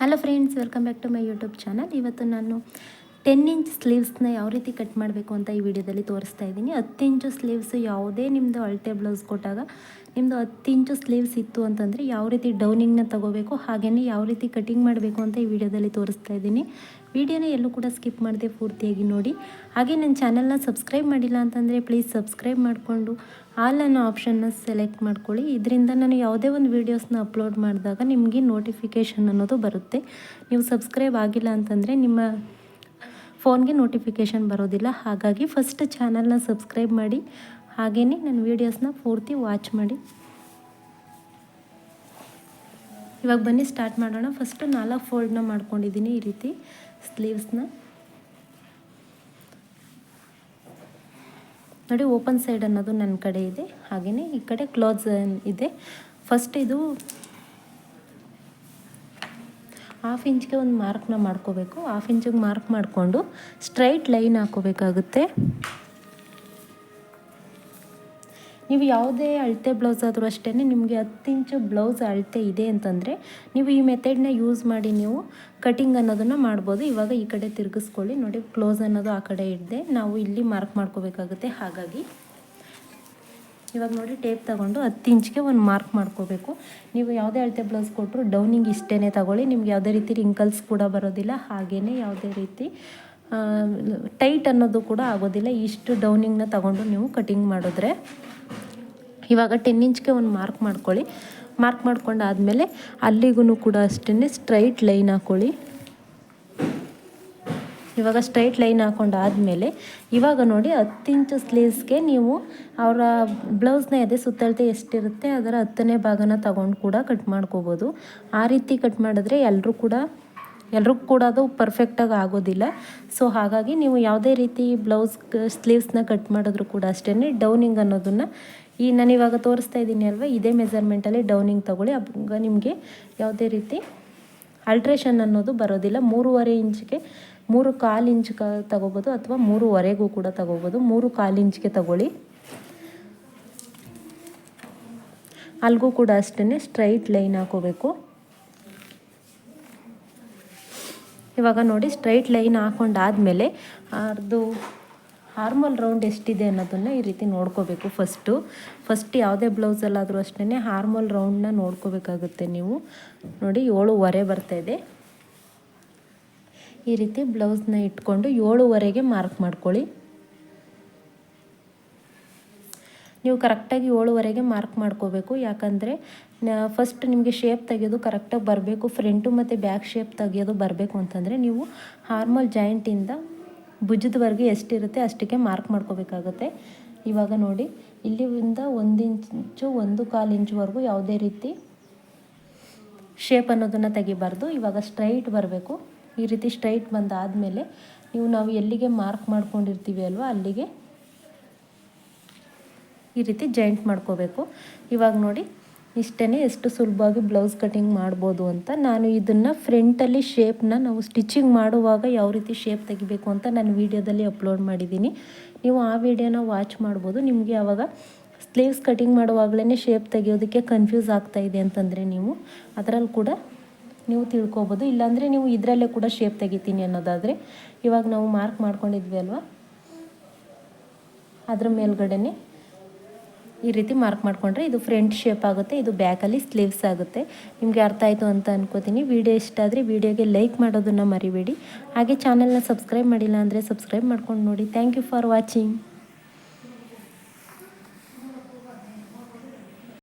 hello friends welcome back to my YouTube channel ಇವತ್ತು ನಾನು ten inch ಸ್ಲೀವ್ಸ್ನ ಯಾವ ರೀತಿ ಕಟ್ ಮಾಡಬೇಕು ಅಂತ ಈ ವಿಡಿಯೋದಲ್ಲಿ ತೋರಿಸ್ತಾ ಇದ್ದೀನಿ. ಹತ್ತು ಇಂಚು ಸ್ಲೀವ್ಸ್ ಯಾವುದೇ ನಿಮ್ಮದು ಅಳತೆ ಬ್ಲೌಸ್ ಕೊಟ್ಟಾಗ ನಿಮ್ಮದು ಹತ್ತು ಇಂಚು ಸ್ಲೀವ್ಸ್ ಇತ್ತು ಅಂತಂದರೆ ಯಾವ ರೀತಿ ಡೌನಿಂಗ್ನ ತಗೋಬೇಕು ಹಾಗೆಯೇ ಯಾವ ರೀತಿ ಕಟಿಂಗ್ ಮಾಡಬೇಕು ಅಂತ ಈ ವಿಡಿಯೋದಲ್ಲಿ ತೋರಿಸ್ತಾ ಇದ್ದೀನಿ. ವಿಡಿಯೋನ ಎಲ್ಲೂ ಕೂಡ ಸ್ಕಿಪ್ ಮಾಡದೆ ಪೂರ್ತಿಯಾಗಿ ನೋಡಿ. ಹಾಗೆ ನನ್ನ ಚಾನಲ್ನ ಸಬ್ಸ್ಕ್ರೈಬ್ ಮಾಡಿಲ್ಲ ಅಂತಂದರೆ ಪ್ಲೀಸ್ ಸಬ್ಸ್ಕ್ರೈಬ್ ಮಾಡಿಕೊಂಡು ಆಲ್ ಅನ್ನೋ ಆಪ್ಷನ್ನ ಸೆಲೆಕ್ಟ್ ಮಾಡ್ಕೊಳ್ಳಿ. ಇದರಿಂದ ನಾನು ಯಾವುದೇ ಒಂದು ವೀಡಿಯೋಸ್ನ ಅಪ್ಲೋಡ್ ಮಾಡಿದಾಗ ನಿಮಗೆ ನೋಟಿಫಿಕೇಷನ್ ಅನ್ನೋದು ಬರುತ್ತೆ. ನೀವು ಸಬ್ಸ್ಕ್ರೈಬ್ ಆಗಿಲ್ಲ ಅಂತಂದರೆ ನಿಮ್ಮ ಫೋನ್ಗೆ ನೋಟಿಫಿಕೇಷನ್ ಬರೋದಿಲ್ಲ. ಹಾಗಾಗಿ ಫಸ್ಟ್ ಚಾನಲ್ನ ಸಬ್ಸ್ಕ್ರೈಬ್ ಮಾಡಿ. ಹಾಗೇ ನನ್ನ ವೀಡಿಯೋಸ್ನ ಪೂರ್ತಿ ವಾಚ್ ಮಾಡಿ. ಇವಾಗ ಬನ್ನಿ ಸ್ಟಾರ್ಟ್ ಮಾಡೋಣ. ಫಸ್ಟು ನಾಲ್ಕು ಫೋಲ್ಡ್ನ ಮಾಡ್ಕೊಂಡಿದ್ದೀನಿ ಈ ರೀತಿ ಸ್ಲೀವ್ಸ್ನ ನೋಡಿ ಓಪನ್ ಸೈಡ್ ಅನ್ನೋದು ನನ್ನ ಕಡೆ ಇದೆ. ಹಾಗೆಯೇ ಈ ಕಡೆ ಕ್ಲೋಸ್ ಇದೆ. ಫಸ್ಟ್ ಇದು ಹಾಫ್ ಇಂಚ್ಗೆ ಒಂದು ಮಾರ್ಕ್ನ ಮಾಡ್ಕೋಬೇಕು. ಹಾಫ್ ಇಂಚಿಗೆ ಮಾರ್ಕ್ ಮಾಡಿಕೊಂಡು ಸ್ಟ್ರೈಟ್ ಲೈನ್ ಹಾಕೋಬೇಕಾಗುತ್ತೆ. ನೀವು ಯಾವುದೇ ಅಳತೆ ಬ್ಲೌಸ್ ಆದರೂ ಅಷ್ಟೇ ನಿಮಗೆ ಹತ್ತು ಇಂಚು ಬ್ಲೌಸ್ ಅಳತೆ ಇದೆ ಅಂತಂದರೆ ನೀವು ಈ ಮೆಥಡ್ನ ಯೂಸ್ ಮಾಡಿ ನೀವು ಕಟಿಂಗ್ ಅನ್ನೋದನ್ನು ಮಾಡ್ಬೋದು. ಇವಾಗ ಈ ಕಡೆ ತಿರುಗಿಸ್ಕೊಳ್ಳಿ. ನೋಡಿ ಕ್ಲೋಸ್ ಅನ್ನೋದು ಆ ಕಡೆ ಇಡದೆ. ನಾವು ಇಲ್ಲಿ ಮಾರ್ಕ್ ಮಾಡ್ಕೋಬೇಕಾಗುತ್ತೆ. ಹಾಗಾಗಿ ಇವಾಗ ನೋಡಿ ಟೇಪ್ ತಗೊಂಡು ಹತ್ತು ಇಂಚ್ಗೆ ಒಂದು ಮಾರ್ಕ್ ಮಾಡ್ಕೋಬೇಕು. ನೀವು ಯಾವುದೇ ಅಳತೆ ಬ್ಲೌಸ್ ಕೊಟ್ಟರು ಡೌನಿಂಗ್ ಇಷ್ಟೇ ತಗೊಳ್ಳಿ. ನಿಮ್ಗೆ ಯಾವುದೇ ರೀತಿ ರಿಂಕಲ್ಸ್ ಕೂಡ ಬರೋದಿಲ್ಲ. ಹಾಗೇ ಯಾವುದೇ ರೀತಿ ಟೈಟ್ ಅನ್ನೋದು ಕೂಡ ಆಗೋದಿಲ್ಲ. ಇಷ್ಟು ಡೌನಿಂಗ್ನ ತಗೊಂಡು ನೀವು ಕಟಿಂಗ್ ಮಾಡಿದ್ರೆ ಇವಾಗ ಟೆನ್ ಇಂಚ್ಗೆ ಒಂದು ಮಾರ್ಕ್ ಮಾಡ್ಕೊಳ್ಳಿ. ಮಾರ್ಕ್ ಮಾಡ್ಕೊಂಡಾದಮೇಲೆ ಅಲ್ಲಿಗೂ ಕೂಡ ಅಷ್ಟೇ ಸ್ಟ್ರೈಟ್ ಲೈನ್ ಹಾಕ್ಕೊಳ್ಳಿ ಇವಾಗ ಸ್ಟ್ರೈಟ್ ಲೈನ್ ಹಾಕೊಂಡಾದಮೇಲೆ ಇವಾಗ ನೋಡಿ ಹತ್ತು ಇಂಚು ಸ್ಲೀವ್ಸ್ಗೆ ನೀವು ಅವರ ಬ್ಲೌಸ್ನ ಎದೆ ಸುತ್ತಳತೆ ಎಷ್ಟಿರುತ್ತೆ ಅದರ ಹತ್ತನೇ ಭಾಗನ ತಗೊಂಡು ಕೂಡ ಕಟ್ ಮಾಡ್ಕೋಬೋದು. ಆ ರೀತಿ ಕಟ್ ಮಾಡಿದ್ರೆ ಎಲ್ಲರೂ ಕೂಡ ಎಲ್ರಿಗೂ ಕೂಡ ಅದು ಪರ್ಫೆಕ್ಟಾಗಿ ಆಗೋದಿಲ್ಲ. ಸೊ ಹಾಗಾಗಿ ನೀವು ಯಾವುದೇ ರೀತಿ ಬ್ಲೌಸ್ ಸ್ಲೀವ್ಸ್ನ ಕಟ್ ಮಾಡಿದ್ರು ಕೂಡ ಅಷ್ಟೇ ಡೌನಿಂಗ್ ಅನ್ನೋದನ್ನು ಈ ನಾನು ಇವಾಗ ತೋರಿಸ್ತಾ ಇದ್ದೀನಿ ಅಲ್ವಾ? ಇದೇ ಮೆಜರ್ಮೆಂಟಲ್ಲಿ ಡೌನಿಂಗ್ ತೊಗೊಳ್ಳಿ. ಆಗ ನಿಮಗೆ ಯಾವುದೇ ರೀತಿ ಅಲ್ಟ್ರೇಷನ್ ಅನ್ನೋದು ಬರೋದಿಲ್ಲ. ಮೂರುವರೆ ಇಂಚಿಗೆ ಮೂರು ಕಾಲು ಇಂಚ್ ತಗೋಬೋದು ಅಥವಾ ಮೂರುವರೆಗೂ ಕೂಡ ತಗೋಬೋದು. ಮೂರು ಕಾಲು ಇಂಚ್ಗೆ ತಗೊಳ್ಳಿ. ಅಲ್ಲಿಗೂ ಕೂಡ ಅಷ್ಟೇ ಸ್ಟ್ರೈಟ್ ಲೈನ್ ಹಾಕೋಬೇಕು. ಇವಾಗ ನೋಡಿ ಸ್ಟ್ರೈಟ್ ಲೈನ್ ಹಾಕೊಂಡಾದಮೇಲೆ ಅದು ಹಾರ್ಮೋಲ್ ರೌಂಡ್ ಎಷ್ಟಿದೆ ಅನ್ನೋದನ್ನು ಈ ರೀತಿ ನೋಡ್ಕೋಬೇಕು ಫಸ್ಟು ಫಸ್ಟ್ ಯಾವುದೇ ಬ್ಲೌಸಲ್ಲಾದರೂ ಅಷ್ಟೇ ಹಾರ್ಮಲ್ ರೌಂಡನ್ನ ನೋಡ್ಕೋಬೇಕಾಗುತ್ತೆ ನೀವು. ನೋಡಿ, ಏಳುವರೆ ಇದೆ. ಈ ರೀತಿ ಬ್ಲೌಸ್ನ ಇಟ್ಕೊಂಡು ಏಳುವರೆಗೆ ಮಾರ್ಕ್ ಮಾಡ್ಕೊಳ್ಳಿ. ನೀವು ಕರೆಕ್ಟಾಗಿ ಏಳುವರೆಗೆ ಮಾರ್ಕ್ ಮಾಡ್ಕೋಬೇಕು. ಯಾಕಂದರೆ ಫಸ್ಟ್ ನಿಮಗೆ ಶೇಪ್ ತೆಗೆಯೋದು ಕರೆಕ್ಟಾಗಿ ಬರಬೇಕು ಫ್ರಂಟು ಮತ್ತು ಬ್ಯಾಕ್ ಶೇಪ್ ತೆಗೆಯೋದು ಬರಬೇಕು ಅಂತಂದರೆ ನೀವು ಹಾರ್ಮಲ್ ಜಾಯಿಂಟಿಂದ ಭುಜದವರೆಗೆ ಎಷ್ಟಿರುತ್ತೆ ಅಷ್ಟಕ್ಕೆ ಮಾರ್ಕ್ ಮಾಡ್ಕೋಬೇಕಾಗುತ್ತೆ. ಇವಾಗ ನೋಡಿ, ಇಲ್ಲಿಂದ ಒಂದು ಇಂಚು ಒಂದು ಕಾಲು ಇಂಚುವರೆಗೂ ಯಾವುದೇ ರೀತಿ ಶೇಪ್ ಅನ್ನೋದನ್ನು ತೆಗಿಬಾರ್ದು. ಇವಾಗ ಸ್ಟ್ರೈಟ್ ಬರಬೇಕು. ಈ ರೀತಿ ಸ್ಟ್ರೈಟ್ ಬಂದಾದಮೇಲೆ ನೀವು ನಾವು ಎಲ್ಲಿಗೆ ಮಾರ್ಕ್ ಮಾಡ್ಕೊಂಡಿರ್ತೀವಿ ಅಲ್ವಾ, ಅಲ್ಲಿಗೆ ಈ ರೀತಿ ಜಾಯಿಂಟ್ ಮಾಡ್ಕೋಬೇಕು. ಇವಾಗ ನೋಡಿ ಇಷ್ಟೇ ಎಷ್ಟು ಸುಲಭವಾಗಿ ಬ್ಲೌಸ್ ಕಟಿಂಗ್ ಮಾಡ್ಬೋದು ಅಂತ ನಾನು ಇದನ್ನು ಫ್ರಂಟಲ್ಲಿ ಶೇಪ್ನ ನಾವು ಸ್ಟಿಚಿಂಗ್ ಮಾಡುವಾಗ ಯಾವ ರೀತಿ ಶೇಪ್ ತೆಗಿಬೇಕು ಅಂತ ನಾನು ವೀಡಿಯೋದಲ್ಲಿ ಅಪ್ಲೋಡ್ ಮಾಡಿದ್ದೀನಿ. ನೀವು ಆ ವಿಡಿಯೋನ ವಾಚ್ ಮಾಡ್ಬೋದು. ನಿಮಗೆ ಆವಾಗ ಸ್ಲೀವ್ಸ್ ಕಟಿಂಗ್ ಮಾಡುವಾಗಲೇ ಶೇಪ್ ತೆಗೆಯೋದಕ್ಕೆ ಕನ್ಫ್ಯೂಸ್ ಆಗ್ತಾ ಇದೆ ಅಂತಂದರೆ ನೀವು ಅದರಲ್ಲಿ ಕೂಡ ನೀವು ತಿಳ್ಕೊಬೋದು. ಇಲ್ಲಾಂದರೆ ನೀವು ಇದರಲ್ಲೇ ಕೂಡ ಶೇಪ್ ತೆಗಿತೀನಿ ಅನ್ನೋದಾದರೆ ಇವಾಗ ನಾವು ಮಾರ್ಕ್ ಮಾಡ್ಕೊಂಡಿದ್ವಿ ಅಲ್ವಾ? ಅದ್ರ ಮೇಲ್ಗಡೆ ಈ ರೀತಿ ಮಾರ್ಕ್ ಮಾಡಿಕೊಂಡ್ರೆ ಇದು ಫ್ರಂಟ್ ಶೇಪ್ ಆಗುತ್ತೆ, ಇದು ಬ್ಯಾಕಲ್ಲಿ ಸ್ಲೀವ್ಸ್ ಆಗುತ್ತೆ. ನಿಮಗೆ ಅರ್ಥ ಆಯಿತು ಅಂತ ಅನ್ಕೋತೀನಿ. ವಿಡಿಯೋ ಇಷ್ಟ ಆದರೆ ವಿಡಿಯೋಗೆ ಲೈಕ್ ಮಾಡೋದನ್ನು ಮರಿಬೇಡಿ. ಹಾಗೆ ಚಾನಲ್ನ ಸಬ್ಸ್ಕ್ರೈಬ್ ಮಾಡಿಲ್ಲ ಅಂದರೆ ಸಬ್ಸ್ಕ್ರೈಬ್ ಮಾಡ್ಕೊಂಡು ನೋಡಿ. Thank you for watching